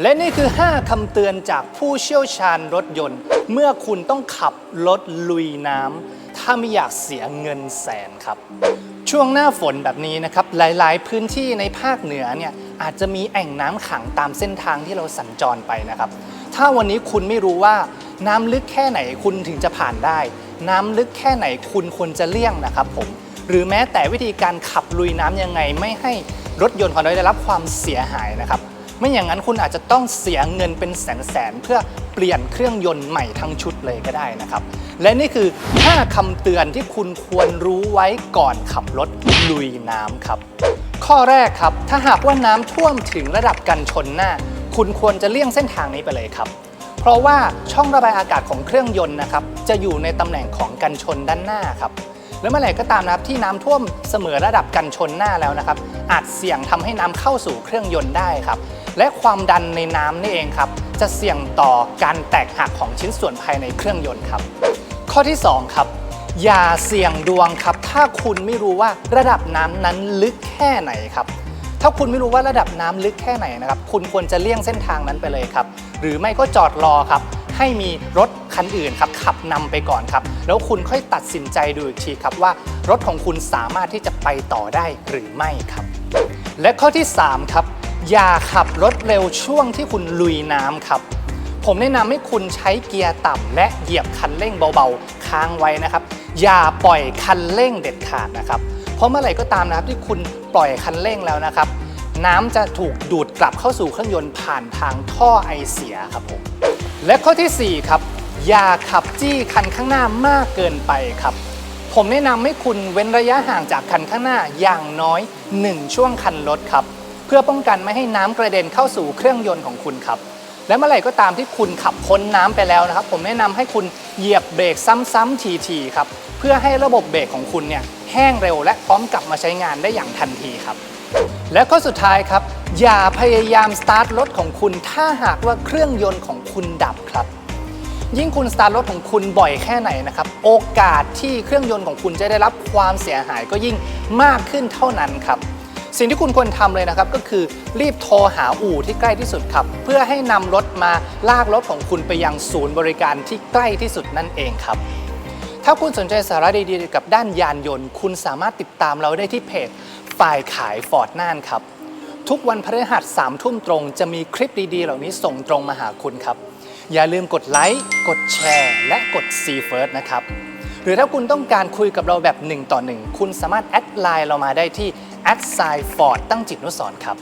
และนี่คือ 5 คำเตือนจากผู้เชี่ยวชาญรถยนต์ เมื่อคุณต้องขับรถลุยน้ำถ้าไม่อยากเสียเงินแสนครับ ช่วงหน้าฝนแบบนี้นะครับ หลายๆ พื้นที่ในภาคเหนือเนี่ยอาจจะมีแอ่งน้ำขังตามเส้นทางที่เราสัญจรไปนะครับ ถ้าวันนี้คุณไม่รู้ว่าน้ำลึกแค่ไหนคุณถึงจะผ่านได้ น้ำลึกแค่ไหนคุณควรจะเลี่ยงนะครับผมหรือแม้แต่วิธีการขับลุยน้ำยังไงไม่ให้รถยนต์ของเราได้รับความเสียหายนะครับ ไม่อย่างนั้นคุณอาจจะต้องเสียเงินเป็นแสนๆเพื่อเปลี่ยนเครื่องยนต์ใหม่ทั้งชุดเลยก็ได้นะครับ และนี่คือ 5คำเตือนที่คุณควรรู้ไว้ก่อนขับรถลุยน้ำครับ ข้อแรกครับ ถ้าหากว่าน้ำท่วมถึงระดับกันชนหน้า คุณควรจะเลี่ยงเส้นทางนี้ไปเลยครับเพราะว่าช่องระบายอากาศของเครื่องยนต์นะครับจะอยู่ในตำแหน่งของกันชนด้านหน้าครับแล้วเมื่อไหร่ก็ตามนะครับที่น้ำท่วมเสมอระดับกันชนหน้าแล้วนะครับ อาจเสี่ยงทำให้น้ำเข้าสู่เครื่องยนต์ได้ครับ และความดันในน้ำนี่เองครับ จะเสี่ยงต่อการแตกหักของชิ้นส่วนภายในเครื่องยนต์ครับ ข้อที่ 2 ครับ อย่าเสี่ยงดวงครับ ถ้าคุณไม่รู้ว่าระดับน้ำนั้นลึกแค่ไหนครับถ้าคุณไม่รู้ว่าระดับน้ำลึกแค่ไหนนะครับ คุณควรจะเลี่ยงเส้นทางนั้นไปเลยครับ หรือไม่ก็จอดรอครับ ให้มีรถคันอื่นครับ ขับนำไปก่อนครับ แล้วคุณค่อยตัดสินใจดูอีกทีครับว่ารถของคุณสามารถที่จะไปต่อได้หรือไม่ครับ และข้อที่ 3 ครับ อย่าขับรถเร็วช่วงที่คุณลุยน้ำครับ ผมแนะนำให้คุณใช้เกียร์ต่ำและเหยียบคันเร่งเบาๆ ค้างไว้นะครับ อย่าปล่อยคันเร่งเด็ดขาดนะครับ เพราะเมื่อไหร่ก็ตามนะครับที่คุณปล่อยคันเร่งแล้วนะครับ น้ำจะถูกดูดกลับเข้าสู่เครื่องยนต์ผ่านทางท่อไอเสียครับผมและข้อทีสี่4 ครับ อย่าขับจี้คันข้างหน้ามากเกินไปครับผมแนะนำให้คุณเว้นระยะห่างจากคันข้างหน้าอย่างน้อย 1 ช่วงคันรถครับ พื่อป้องกันไม่ให้น้ำกระเด็นเข้าสู่เครื่องยนต์ของคุณครับ และเมื่อไหร่ก็ตามที่คุณขับพ้นน้ำไปแล้วนะครับ ผมแนะนำให้คุณเหยียบเบรกซ้ำๆทีๆครับเพื่อให้ระบบเบรกของคุณเนี่ยแห้งเร็วและพร้อมกลับมาใช้งานได้อย่างทันทีครับ และข้อสุดท้ายครับ อย่าพยายามสตาร์ทรถของคุณถ้าหากว่าเครื่องยนต์ของคุณดับครับยิ่งคุณสตาร์ทรถของคุณบ่อยแค่ไหนนะครับ โอกาสที่เครื่องยนต์ของคุณจะได้รับความเสียหายก็ยิ่งมากขึ้นเท่านั้นครับ สิ่งที่คุณควรทำเลยนะครับ ก็คือรีบโทรหาอู่ที่ใกล้ที่สุดครับ เพื่อให้นำรถมาลากรถของคุณไปยังศูนย์บริการที่ใกล้ที่สุดนั่นเองครับ ถ้าคุณสนใจสาระดีๆ กับด้านยานยนต์ คุณสามารถติดตามเราได้ที่เพจฝ่ายขายฟอร์ดน่านครับ ทุกวันพฤหัสสามทุ่มตรง จะมีคลิปดีๆ เหล่านี้ส่งตรงมาหาคุณครับ อย่าลืมกดไลค์กดแชร์ และกด See First นะครับหรือถ้าคุณต้องการคุยกับเราแบบ 1 ต่อ 1 คุณสามารถแอดไลน์เรามาได้ที่ a d s i g n Ford ตั้งจิตนุสรณ์ครับ